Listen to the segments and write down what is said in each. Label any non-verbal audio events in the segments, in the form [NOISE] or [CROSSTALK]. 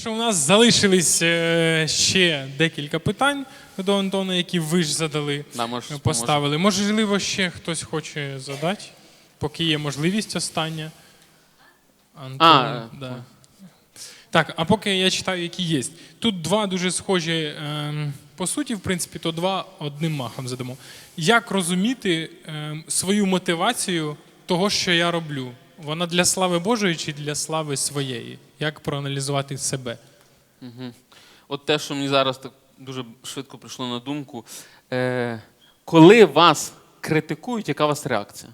Що у нас залишились е, ще декілька питань до Антона, які ви ж задали, Да, можеш, е, поставили. Можливо, ще хтось хоче задати, поки є можливість остання. Антон, А, да. Так, а поки я читаю, які є. Тут два дуже схожі, ем, по суті, в принципі, то два одним махом задамо. Як розуміти ем, свою мотивацію того, що я роблю? Вона для слави Божої чи для слави своєї? Як проаналізувати себе? Угу. От те, що мені зараз так дуже швидко прийшло на думку. Е, коли вас критикують, яка у вас реакція?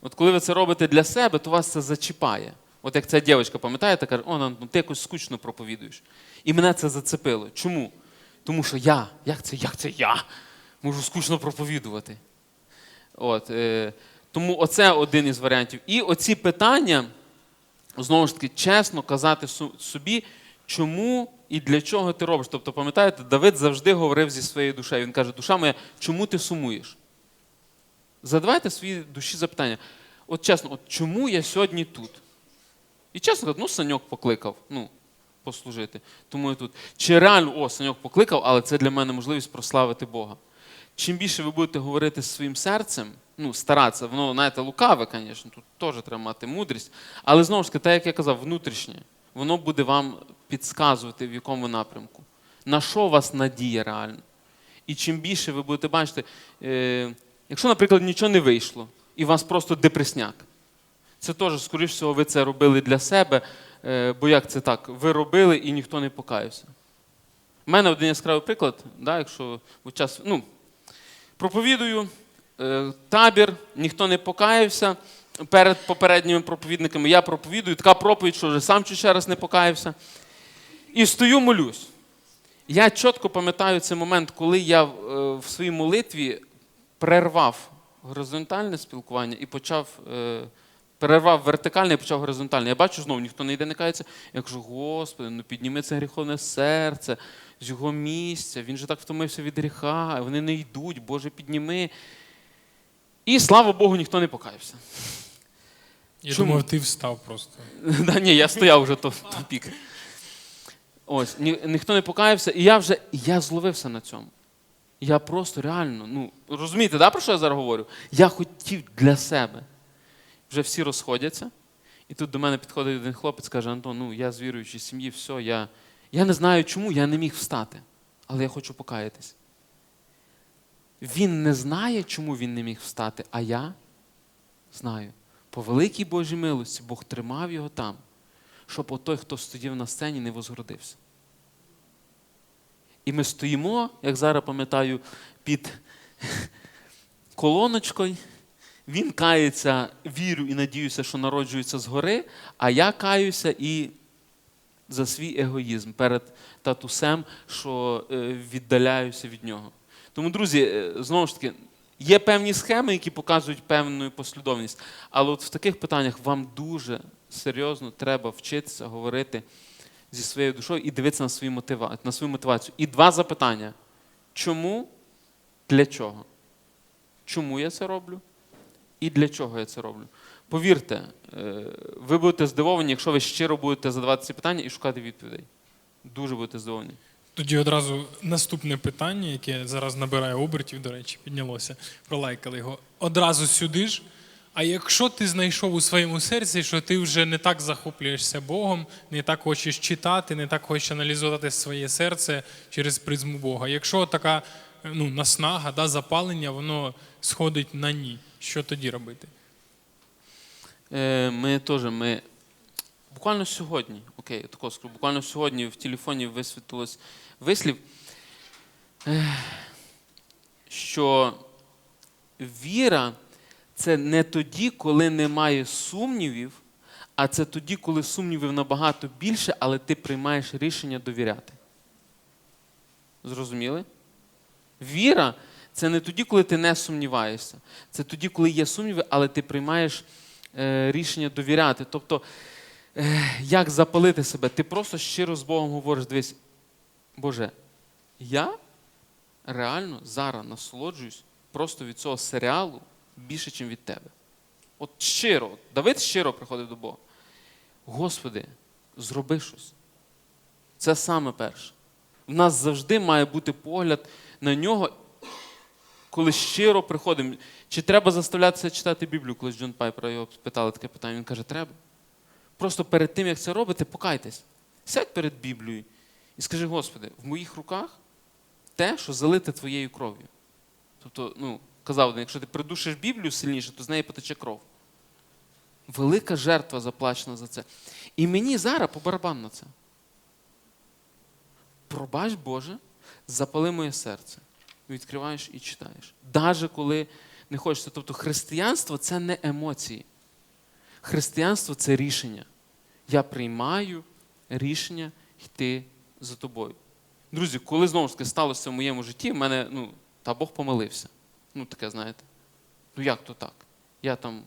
От коли ви це робите для себе, то вас це зачіпає. От як ця дівчинка, пам'ятаєте, каже, о, ну ти якось скучно проповідуєш. І мене це зацепило. Чому? Тому що я, як це, як це я можу скучно проповідувати? От, е, тому оце один із варіантів. І оці питання, знову ж таки, чесно казати собі, чому і для чого ти робиш. Тобто, пам'ятаєте, Давид завжди говорив зі своєю душею. Він каже: душа моя, чому ти сумуєш? Задавайте своїй душі запитання. От чесно, от чому я сьогодні тут? І чесно кажу, ну, Саньок покликав, ну, послужити. Тому я тут. Чи реально, о, Саньок покликав, але це для мене можливість прославити Бога. Чим більше ви будете говорити своїм серцем, ну, старатися, воно, знаєте, лукаве, звісно, тут теж треба мати мудрість. Але знову ж таки, так як я казав, внутрішнє, воно буде вам підсказувати, в якому напрямку. На що вас надія реально? І чим більше ви будете бачити, е, якщо, наприклад, нічого не вийшло, і вас просто депресняк, це теж, скоріш всього, ви це робили для себе, е, бо як це так? Ви робили і ніхто не покаявся. У мене один яскравий приклад, да, якщо час, ну, проповідую, табір, ніхто не покаявся. Перед попередніми проповідниками я проповідую, така проповідь, що вже сам чуть ще раз не покаявся. І стою, молюсь. Я чітко пам'ятаю цей момент, коли я е, в своїй молитві перервав горизонтальне спілкування і почав. е, Перервав вертикальне і почав горизонтальне. Я бачу знову, ніхто не йде, не кається. Я кажу, Господи, ну підніми це гріховне серце з його місця. Він же так втомився від гріха, вони не йдуть, Боже, підніми. І слава Богу, ніхто не покаявся. Я Чому? думав, ти встав просто. [LAUGHS] Да, ні, я стояв вже то, то пік. Ось, ні, ніхто не покаявся, і я вже я зловився на цьому. Я просто реально, ну, розумієте, да, про що я зараз говорю? Я хотів для себе. Вже всі розходяться. І тут до мене підходить один хлопець, каже: Антон, ну я з віруючої сім'ї, все, я, я не знаю, чому я не міг встати, але я хочу покаятись. Він не знає, чому він не міг встати, а я знаю. По великій Божій милості Бог тримав його там, щоб отой, хто стояв на сцені, не возгордився. І ми стоїмо, як зараз пам'ятаю, під колоночкою. Він кається, вірю і надіюся, що народжується згори, а я каюся і за свій егоїзм перед татусем, що е, віддаляюся від нього. Тому, друзі, е, знову ж таки, є певні схеми, які показують певну послідовність. Але от в таких питаннях вам дуже серйозно треба вчитися говорити зі своєю душою і дивитися на свою, мотива... на свою мотивацію. І два запитання: чому, для чого? Чому я це роблю? І для чого я це роблю? Повірте, е, ви будете здивовані, якщо ви щиро будете задавати ці питання і шукати відповідей. Дуже будете здивовані. Тоді одразу наступне питання, яке зараз набирає обертів, до речі, піднялося. Пролайкали його. Одразу сюди ж. А якщо ти знайшов у своєму серці, що ти вже не так захоплюєшся Богом, не так хочеш читати, не так хочеш аналізувати своє серце через призму Бога. Якщо така ну, наснага, да, запалення, воно сходить на ні, що тоді робити? Е, Ми теж ми буквально сьогодні, окей, тако скажу, буквально сьогодні в телефоні висвітлилось вислів, що віра це не тоді, коли немає сумнівів, а це тоді, коли сумнівів набагато більше, але ти приймаєш рішення довіряти. Зрозуміли? Віра це не тоді, коли ти не сумніваєшся. Це тоді, коли є сумніви, але ти приймаєш е, рішення довіряти. Тобто, е, як запалити себе? Ти просто щиро з Богом говориш, дивись, Боже, я реально зараз насолоджуюсь просто від цього серіалу більше, ніж від тебе. От щиро, Давид щиро приходив до Бога. Господи, зроби щось. Це саме перше. В нас завжди має бути погляд на нього, коли щиро приходимо. Чи треба заставлятися читати Біблію, коли Джон Пайпера його спитали таке питання? Він каже, треба. Просто перед тим, як це робите, покайтесь. Сядь перед Біблією і скажи, Господи, в моїх руках те, що залите твоєю кров'ю. Тобто, ну, казав, один, якщо ти придушиш Біблію сильніше, то з неї потече кров. Велика жертва заплачена за це. І мені зараз по барабан на це. Пробач Боже, запали моє серце. Відкриваєш і читаєш. Даже коли не хочеться. Тобто християнство це не емоції. Християнство це рішення. Я приймаю рішення йти за тобою. Друзі, коли знову ж таки сталося в моєму житті, в мене, ну, та Бог помилився. Ну, таке, знаєте. Ну як то так? Я там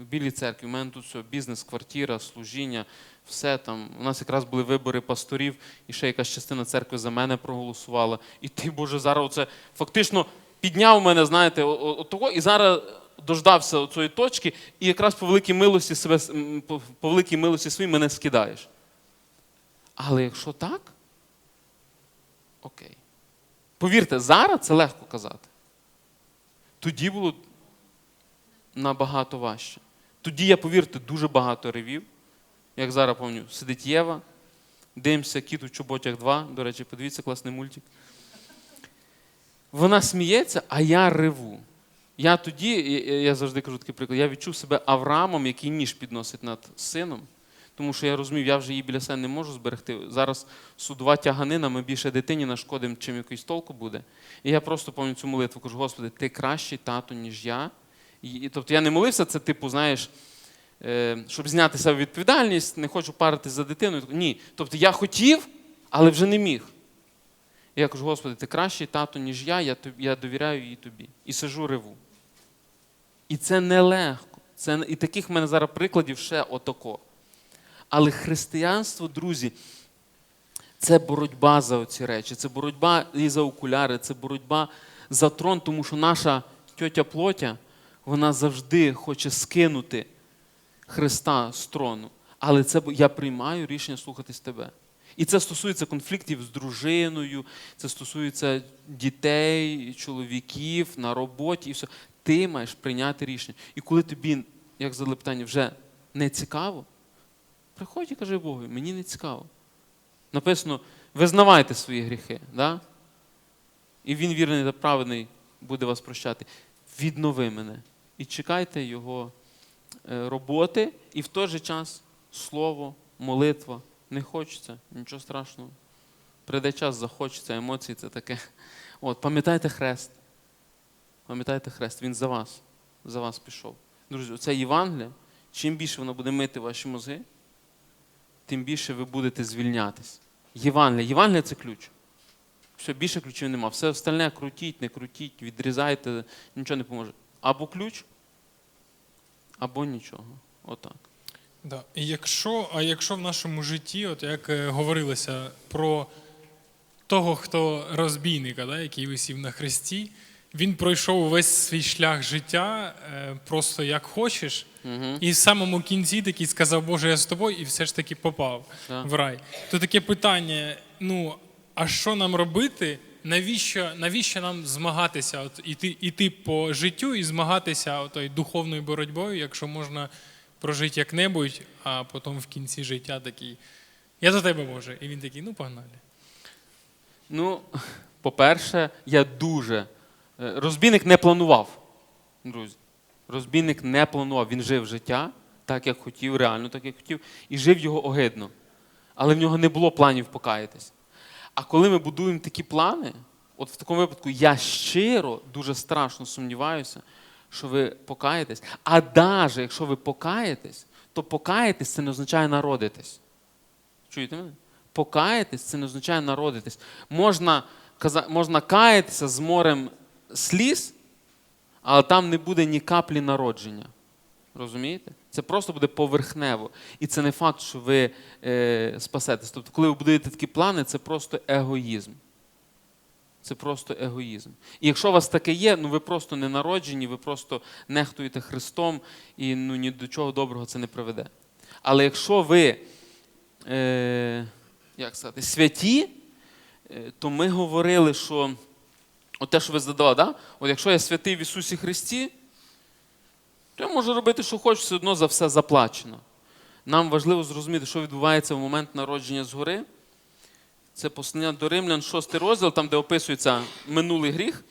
в білій церкві, у мене тут все, бізнес, квартира, служіння, все там. У нас якраз були вибори пасторів, і ще якась частина церкви за мене проголосувала. І ти, Боже, зараз оце фактично підняв мене, знаєте, от того, і зараз дождався цієї точки, і якраз по великій милості себе, по великій милості своїй мене скидаєш. Але якщо так, окей. Повірте, зараз це легко казати. Тоді було набагато важче. Тоді я, повірте, дуже багато ревів. Як зараз пам'ятаю, сидить Єва, дивимося кіт у чоботях 2. До речі, подивіться, класний мультик. Вона сміється, а я реву. Я тоді, я- завжди кажу такий приклад, я відчув себе Авраамом, який ніж підносить над сином. Тому що я розумів, я вже її біля себе не можу зберегти. Зараз судова тяганина, ми більше дитині нашкодимо, чим якийсь толку буде. І я просто пам'ятаю цю молитву, кажу, Господи, ти кращий тато, ніж я. І, тобто я не молився, це типу, знаєш, е, щоб зняти себе відповідальність, не хочу паритись за дитиною. Ні. Тобто я хотів, але вже не міг. І я кажу, Господи, ти кращий тато, ніж я, я, я довіряю її тобі. І сижу реву. І це нелегко. Це, і таких в мене зараз прикладів ще отако. Але християнство, друзі, це боротьба за оці речі, це боротьба і за окуляри, це боротьба за трон, тому що наша тьотя плотя, вона завжди хоче скинути Христа з трону. Але це я приймаю рішення слухатись тебе. І це стосується конфліктів з дружиною, це стосується дітей, чоловіків на роботі і все. Ти маєш прийняти рішення. І коли тобі, як питання, вже не цікаво, приходь і кажи Богу, мені не цікаво. Написано, визнавайте свої гріхи, да? і він вірний та праведний буде вас прощати. Віднови мене. І чекайте його е, роботи, і в той же час слово, молитва. Не хочеться, нічого страшного. Прийде час, захочеться, емоції це таке. От, пам'ятайте хрест. Пам'ятайте хрест, він за вас. За вас пішов. Друзі, оце Євангелія, чим більше воно буде мити ваші мозги, тим більше ви будете звільнятись. Євангелія. Євангелія це ключ. Все, більше ключів нема. Все остальне крутіть, не крутіть, відрізайте, нічого не поможе. Або ключ, або нічого. Отак. Да. І якщо, а якщо в нашому житті, от як е, говорилося про того, хто розбійника, да, який висів на хресті, він пройшов весь свій шлях життя е, просто як хочеш, Угу. і в самому кінці такий сказав, Боже, я з тобою, і все ж таки попав Так. в рай. То таке питання: ну, а що нам робити? Навіщо, навіщо нам змагатися, от, іти, іти по життю і змагатися отою духовною боротьбою, якщо можна прожити як-небудь, а потім в кінці життя такий. Я до тебе Боже. І він такий, ну погнали. Ну, [LAUGHS] по-перше, я дуже. Е, Розбійник не планував, друзі. Розбійник не планував. Він жив життя так, як хотів, реально так, як хотів, і жив його огидно. Але в нього не було планів покаятись. А коли ми будуємо такі плани, от в такому випадку я щиро дуже страшно сумніваюся, що ви покаєтесь. А навіть якщо ви покаєтесь, то покаєтесь це не означає народитись. Чуєте мене? Покаятись це не означає народитись. Можна, можна каятися з морем сліз, але там не буде ні каплі народження. Розумієте? Це просто буде поверхнево. І це не факт, що ви е, спасетесь. Тобто, коли ви будуєте такі плани, це просто егоїзм. Це просто егоїзм. І якщо у вас таке є, ну ви просто не народжені, ви просто нехтуєте Христом і ну, ні до чого доброго це не приведе. Але якщо ви е, як сказати, святі, е, то ми говорили, що от те, що ви задали, да? от якщо я святий в Ісусі Христі, то я можу робити, що хочу, все одно за все заплачено. Нам важливо зрозуміти, що відбувається в момент народження згори. Це послання до Римлян, 6 розділ, там, де описується минулий гріх.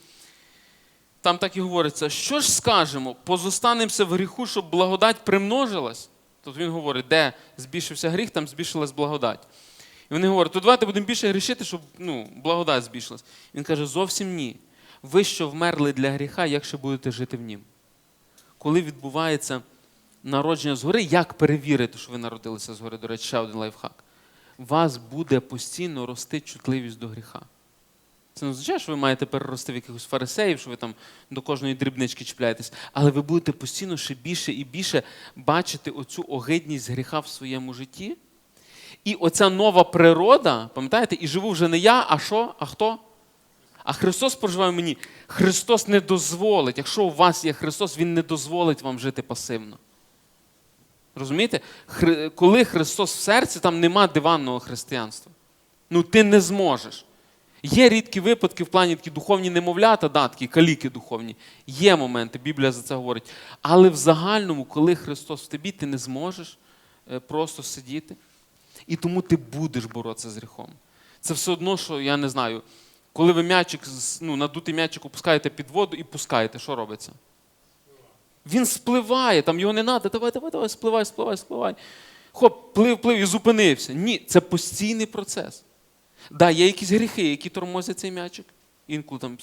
Там так і говориться, що ж скажемо, позостанемося в гріху, щоб благодать примножилась. Тобто він говорить, де збільшився гріх, там збільшилась благодать. І вони говорять, то давайте будемо більше грішити, щоб ну, благодать збільшилась. Він каже, зовсім ні. Ви що вмерли для гріха, як ще будете жити в нім? Коли відбувається народження згори, як перевірити, що ви народилися згори? До речі, ще один лайфхак. Вас буде постійно рости чутливість до гріха. Це не означає, що ви маєте перерости в якихось фарисеїв, що ви там до кожної дрібнички чіпляєтесь, але ви будете постійно ще більше і більше бачити оцю огидність гріха в своєму житті. І оця нова природа, пам'ятаєте, і живу вже не я, а що? А хто? А Христос проживає мені. Христос не дозволить. Якщо у вас є Христос, Він не дозволить вам жити пасивно. Розумієте? Хри- Коли Христос в серці, там нема диванного християнства. Ну, ти не зможеш. Є рідкі випадки в плані такі духовні немовлята, да, такі каліки духовні. Є моменти, Біблія за це говорить. Але в загальному, коли Христос в тобі, ти не зможеш е, просто сидіти. І тому ти будеш боротися з гріхом. Це все одно, що я не знаю, коли ви м'ячик, ну, надутий м'ячик опускаєте під воду і пускаєте, що робиться? Він спливає, там його не треба, давай, давай, давай, спливай, спливай, спливай. Хоп, плив, плив і зупинився. Ні, це постійний процес. Да, є якісь гріхи, які тормозять цей м'ячик, інколи там.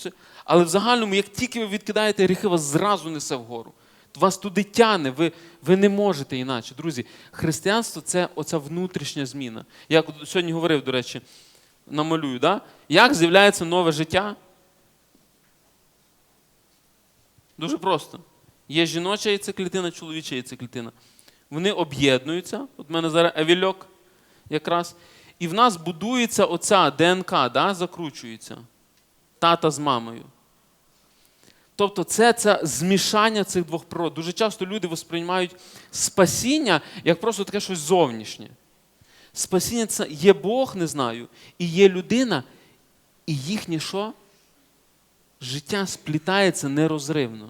Але в загальному, як тільки ви відкидаєте гріхи, вас зразу несе вгору. Вас туди тяне, ви, ви не можете іначе. Друзі, християнство це оця внутрішня зміна. Я сьогодні говорив, до речі, намалюю, да? як з'являється нове життя? Дуже просто. Є жіноча яйцеклітина, чоловіча яйцеклітина. Вони об'єднуються. От в мене зараз евільок якраз. І в нас будується оця ДНК, да, закручується. Тата з мамою. Тобто це, це змішання цих двох природ. Дуже часто люди восприймають спасіння як просто таке щось зовнішнє. Спасіння це є Бог, не знаю, і є людина, і їхнє що? Життя сплітається нерозривно.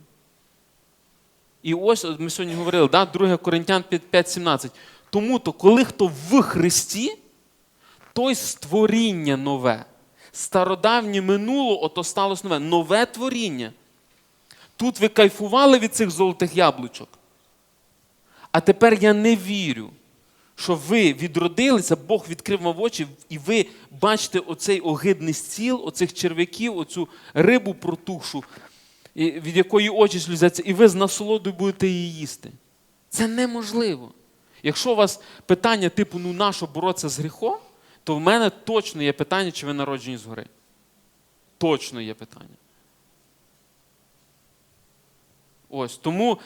І ось ми сьогодні говорили, да, 2 Коринтян 5,17. Тому то, коли хто в Христі, той створіння нове. Стародавнє минуло, ото сталося нове. Нове творіння. Тут ви кайфували від цих золотих яблучок. А тепер я не вірю, що ви відродилися, Бог відкрив вам очі, і ви бачите оцей огидний стіл, оцих черв'яків, оцю рибу протухшу, від якої очі сльозяться, і ви з насолодою будете її їсти. Це неможливо. Якщо у вас питання типу, ну нащо боротися з гріхом, то в мене точно є питання, чи ви народжені згори. Точно є питання. Ось тому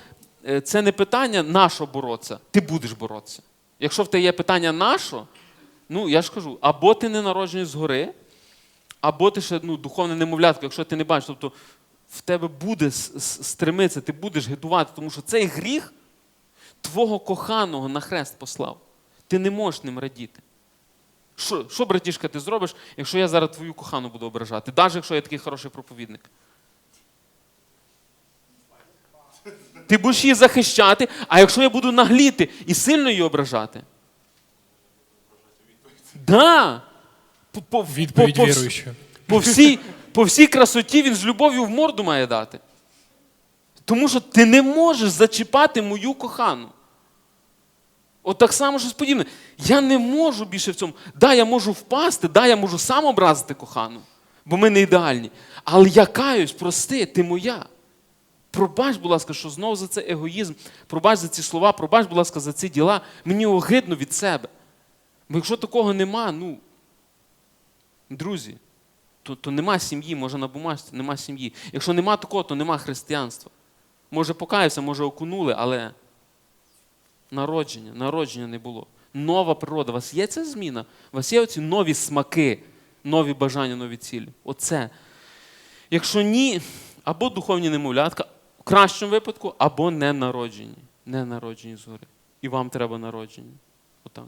е, це не питання нащо боротися, ти будеш боротися. Якщо в тебе є питання нащо, ну я ж кажу, або ти не народжений згори, або ти ще ну, духовне немовлятко, якщо ти не бачиш, тобто в тебе буде стремитися, ти будеш гидувати, тому що цей гріх твого коханого на хрест послав. Ти не можеш ним радіти. Що, що, братішка, ти зробиш, якщо я зараз твою кохану буду ображати, навіть якщо я такий хороший проповідник? Ти будеш її захищати, а якщо я буду нагліти і сильно її ображати? Да. По, по, Відповідь по, по, віруючого. по, всій, по всій красоті він з любов'ю в морду має дати. Тому що ти не можеш зачіпати мою кохану. От так само щось подібне. Я не можу більше в цьому. Да, я можу впасти, да, я можу сам образити кохану, бо ми не ідеальні. Але я каюсь, прости, ти моя. Пробач, будь ласка, що знову за це егоїзм, пробач за ці слова, пробач, будь ласка, за ці діла. Мені огидно від себе. Бо якщо такого нема, ну, друзі, то, то нема сім'ї, може на бумажці, нема сім'ї. Якщо нема такого, то нема християнства. Може, покаявся, може, окунули, але народження, народження не було. Нова природа. У вас є ця зміна? У вас є оці нові смаки, нові бажання, нові цілі. Оце. Якщо ні, або духовні немовлятка, кращому випадку, або не народжені. Не народжені згори. І вам треба народження. Отак.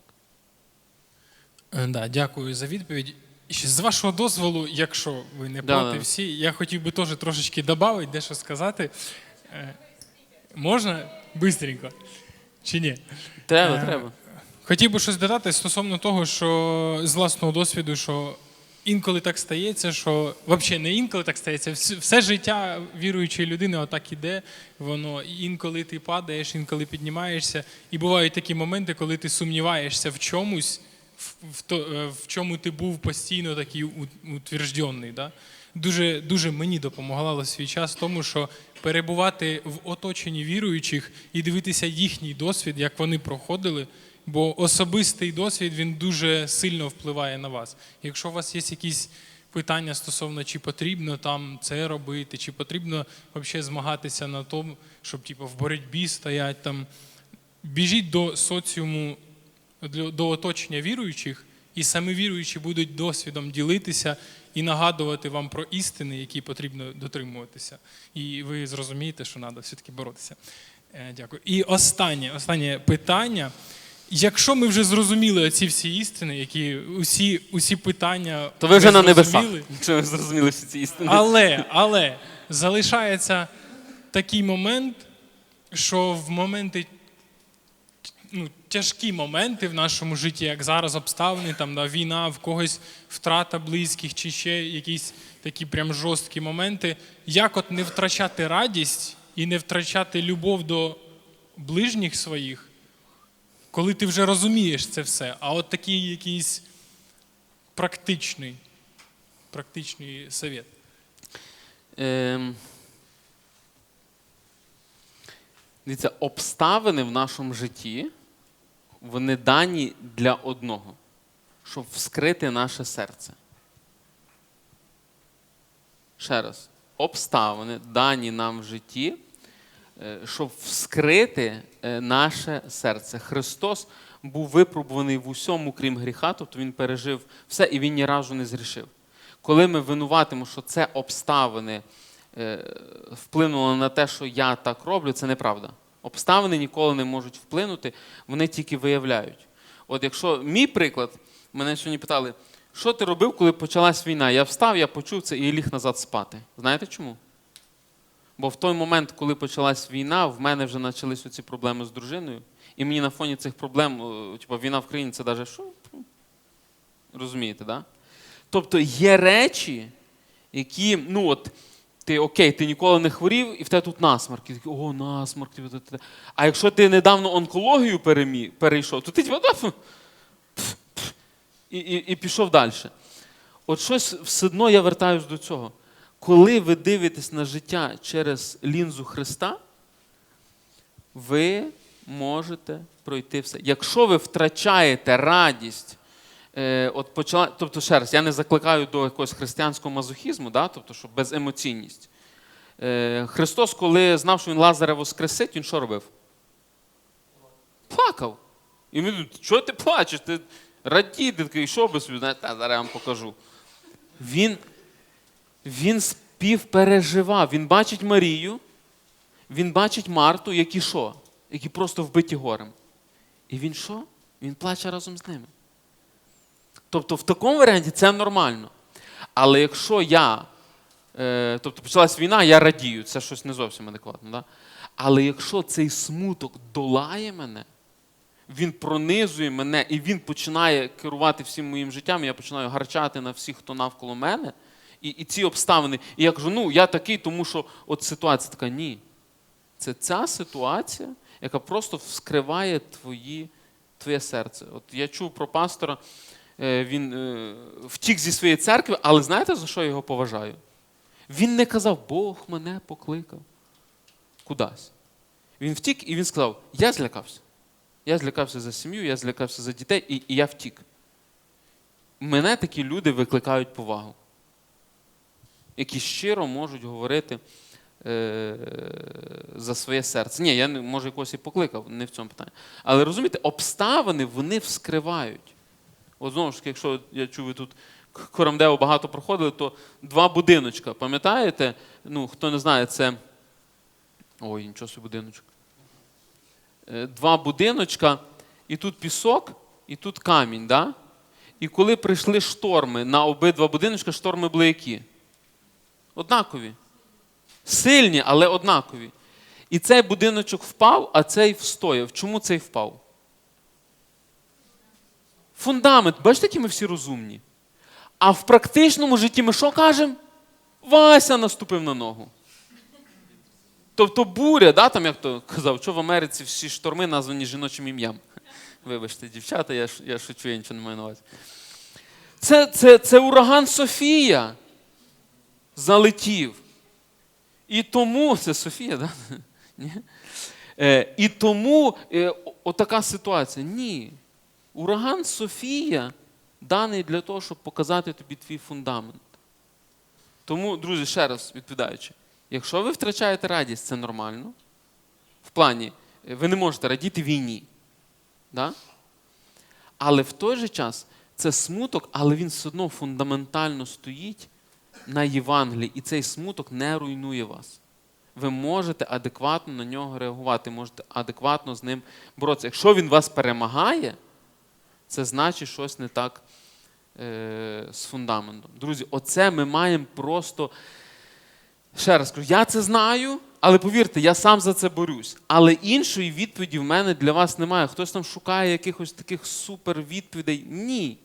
Е, Да, дякую за відповідь. І ще з вашого дозволу, якщо ви не Да, проти да. всі, я хотів би теж трошечки додати, дещо сказати. Е, Можна бистренько? Чи ні? Треба, Е, треба. Хотів би щось додати стосовно того, що з власного досвіду, що інколи так стається, що взагалі не інколи так стається, все, життя віруючої людини отак іде, воно інколи ти падаєш, інколи піднімаєшся. І бувають такі моменти, коли ти сумніваєшся в чомусь, в, в, то, е, в чому ти був постійно такий утверджений. Да? Дуже, дуже мені допомагало свій час тому, що перебувати в оточенні віруючих і дивитися їхній досвід, як вони проходили. Бо особистий досвід він дуже сильно впливає на вас. Якщо у вас є якісь питання стосовно, чи потрібно там це робити, чи потрібно взагалі змагатися на тому, щоб типу, в боротьбі стоять там, біжіть до соціуму, до оточення віруючих, і самі віруючі будуть досвідом ділитися і нагадувати вам про істини, які потрібно дотримуватися. І ви зрозумієте, що треба все-таки боротися. Е, Дякую. І останнє, останнє питання. Якщо ми вже зрозуміли оці всі істини, які усі, усі питання То ви вже на небесах, якщо [LAUGHS] ви зрозуміли всі ці істини. але, але залишається такий момент, що в моменти, ну, тяжкі моменти в нашому житті, як зараз обставини, там, да, війна, в когось втрата близьких, чи ще якісь такі прям жорсткі моменти, як от не втрачати радість і не втрачати любов до ближніх своїх, коли ти вже розумієш це все, а от такий якийсь практичний, практичний совет. Ем, Дивіться, обставини в нашому житті, вони дані для одного, щоб вскрити наше серце. Ще раз, обставини дані нам в житті, щоб вскрити е, наше серце. Христос був випробуваний в усьому, крім гріха, тобто Він пережив все і Він ні разу не зрішив. Коли ми винуватимо, що це обставини е, вплинуло на те, що я так роблю, це неправда. Обставини ніколи не можуть вплинути, вони тільки виявляють. От якщо мій приклад, мене сьогодні питали, що ти робив, коли почалась війна? Я встав, я почув це і ліг назад спати. Знаєте чому? Бо в той момент, коли почалась війна, в мене вже почались ці проблеми з дружиною. І мені на фоні цих проблем, типу, війна в країні це навіть що? Розумієте, да? Тобто є речі, які, ну от, ти окей, ти ніколи не хворів, і в тебе тут насморк. І такий, о, та». А якщо ти недавно онкологію перемі, перейшов, то ти типу, «Да, фу, пф, пф», і, і, і пішов далі. От щось все одно я вертаюсь до цього. Коли ви дивитесь на життя через лінзу Христа, ви можете пройти все. Якщо ви втрачаєте радість, е, от почала, тобто ще раз, я не закликаю до якогось християнського мазохізму, да? тобто, що беземоційність. Е, Христос, коли знав, що він Лазаря воскресить, він що робив? Плакав. І ми думаємо, чого ти плачеш? Ти радій, ти такий, що би собі, знаєте, зараз я вам покажу. Він, він співпереживав. Він бачить Марію, він бачить Марту, які що? Які просто вбиті горем. І він що? Він плаче разом з ними. Тобто, в такому варіанті це нормально. Але якщо я, е, тобто почалась війна, я радію, це щось не зовсім адекватно. Да? Але якщо цей смуток долає мене, він пронизує мене і він починає керувати всім моїм життям, я починаю гарчати на всіх, хто навколо мене, і, і ці обставини. І я кажу, ну я такий, тому що от ситуація така. Ні. Це ця ситуація, яка просто вскриває твої, твоє серце. От я чув про пастора, е, він е, втік зі своєї церкви, але знаєте, за що я його поважаю? Він не казав, Бог мене покликав кудись. Він втік і він сказав: Я злякався. Я злякався за сім'ю, я злякався за дітей, і, і я втік. Мене такі люди викликають повагу, які щиро можуть говорити е, за своє серце. Ні, я може якогось і покликав, не в цьому питанні. Але розумієте, обставини вони вскривають. От знову ж таки, якщо я чую, ви тут к- Корамдео багато проходили, то два будиночка. Пам'ятаєте? Ну, хто не знає, це. Ой, нічого собі будиночок. Е, Два будиночка, і тут пісок, і тут камінь. Да? І коли прийшли шторми на обидва будиночки, шторми були які? Однакові. Сильні, але однакові. І цей будиночок впав, а цей встояв. Чому цей впав? Фундамент. Бачите, які ми всі розумні. А в практичному житті ми що кажемо? Вася наступив на ногу. Тобто буря, да, там, як то казав, що в Америці всі шторми названі жіночим ім'ям. Вибачте, дівчата, я, я шучу, я нічого не маю на увазі. Це, це, це ураган Софія залетів. І тому, це Софія, да? [LAUGHS] Ні? Е, і тому е, отака ситуація. Ні. Ураган Софія даний для того, щоб показати тобі твій фундамент. Тому, друзі, ще раз відповідаючи, якщо ви втрачаєте радість, це нормально. В плані, е, ви не можете радіти війні. Да? Але в той же час це смуток, але він все одно фундаментально стоїть на Євангелії, і цей смуток не руйнує вас. Ви можете адекватно на нього реагувати, можете адекватно з ним боротися. Якщо він вас перемагає, це значить щось не так е, з фундаментом. Друзі, оце ми маємо просто. Ще раз кажу, я це знаю, але повірте, я сам за це борюсь. Але іншої відповіді в мене для вас немає. Хтось там шукає якихось таких супер відповідей. Ні.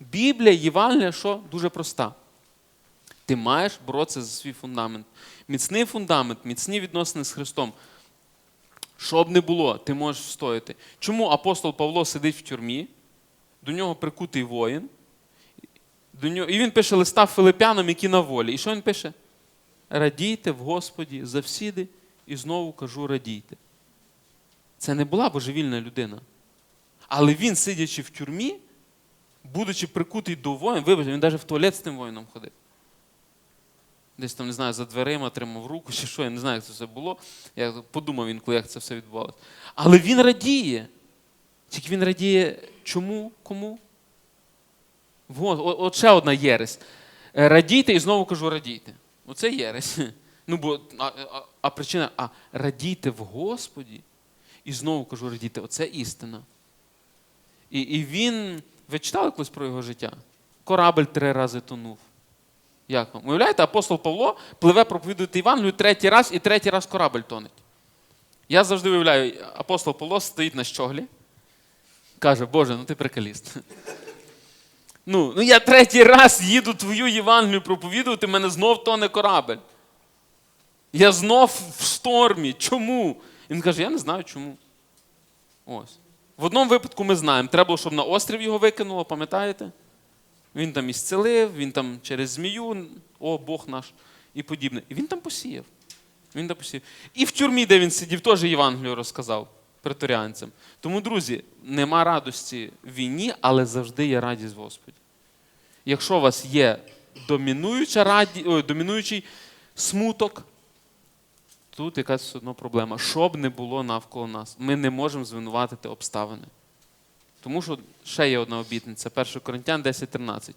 Біблія, Євангелія, що дуже проста. Ти маєш боротися за свій фундамент. Міцний фундамент, міцні відносини з Христом. Що б не було, ти можеш встояти. Чому апостол Павло сидить в тюрмі, до нього прикутий воїн, до нього, і він пише листа филипянам, які на волі. І що він пише? Радійте в Господі завсіди, і знову кажу, радійте. Це не була божевільна людина. Але він, сидячи в тюрмі, будучи прикутий до воїн, вибачте, він навіть в туалет з тим воїном ходив. Десь там, не знаю, за дверима тримав руку чи що, я не знаю, як це все було. Я подумав інколи, як це все відбувалося. Але він радіє. Тільки він радіє чому? Кому? Во- о- От ще одна єресь. Е, Радійте і знову кажу, радійте. Оце єресь. [LAUGHS] Ну, бо, а, а, а причина, а радійте в Господі, і знову кажу, радійте. Оце істина. І, і він, ви читали колись про його життя? Корабель три рази тонув. Як вам? Уявляєте, апостол Павло пливе проповідувати Євангелію третій раз і третій раз корабель тонеть. Я завжди уявляю, апостол Павло стоїть на щоглі, каже, Боже, ну ти приколіст. [LAUGHS] Ну, ну я третій раз їду твою Євангелію проповідувати, мене знов тоне корабель. Я знов в штормі. Чому? Він каже, я не знаю чому. Ось. В одному випадку ми знаємо, треба було, щоб на острів його викинуло, пам'ятаєте? Він там ісцелив, він там через змію, о Бог наш, і подібне. І він там посіяв. Він там посіяв. І в тюрмі, де він сидів, теж Євангелію розказав преторіанцям. Тому, друзі, нема радості в війні, але завжди є радість Господі. Якщо у вас є домінуюча раді... ой, домінуючий смуток, тут якась одно проблема. Що б не було навколо нас, ми не можемо звинуватити обставини. Тому що ще є одна обітниця, 1 Коринтян 10.13.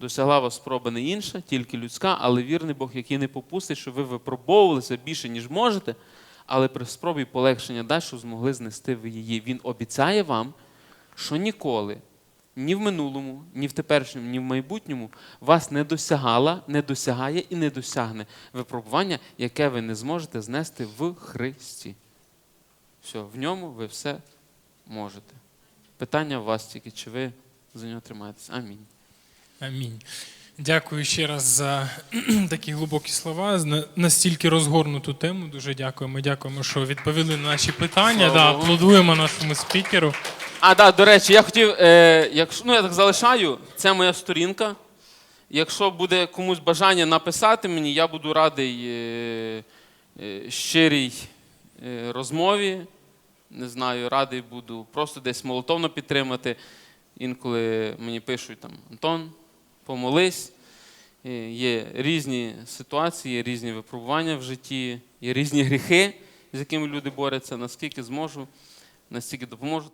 Досягла вас спроба не інша, тільки людська, але вірний Бог, який не попустить, щоб ви випробовувалися більше, ніж можете, але при спробі полегшення дасть, щоб змогли знести ви її. Він обіцяє вам, що ніколи, ні в минулому, ні в теперішньому, ні в майбутньому вас не досягала, не досягає і не досягне випробування, яке ви не зможете знести в Христі. Все, в ньому ви все можете. Питання в вас тільки, чи ви за нього тримаєтесь. Амінь. Амінь. Дякую ще раз за [CLEARS THROAT] такі глибокі слова, настільки розгорнуту тему. Дуже дякуємо. Дякуємо, що відповіли на наші питання. Да, аплодуємо нашому спікеру. А, да, до речі, я хотів, е, якщо, ну я так залишаю, це моя сторінка. Якщо буде комусь бажання написати мені, я буду радий е, е, щирій е, розмові. Не знаю, радий буду просто десь молотовно підтримати. Інколи мені пишуть там Антон, помолись. Е, Є різні ситуації, є різні випробування в житті, є різні гріхи, з якими люди борються. Наскільки зможу, настільки допоможу.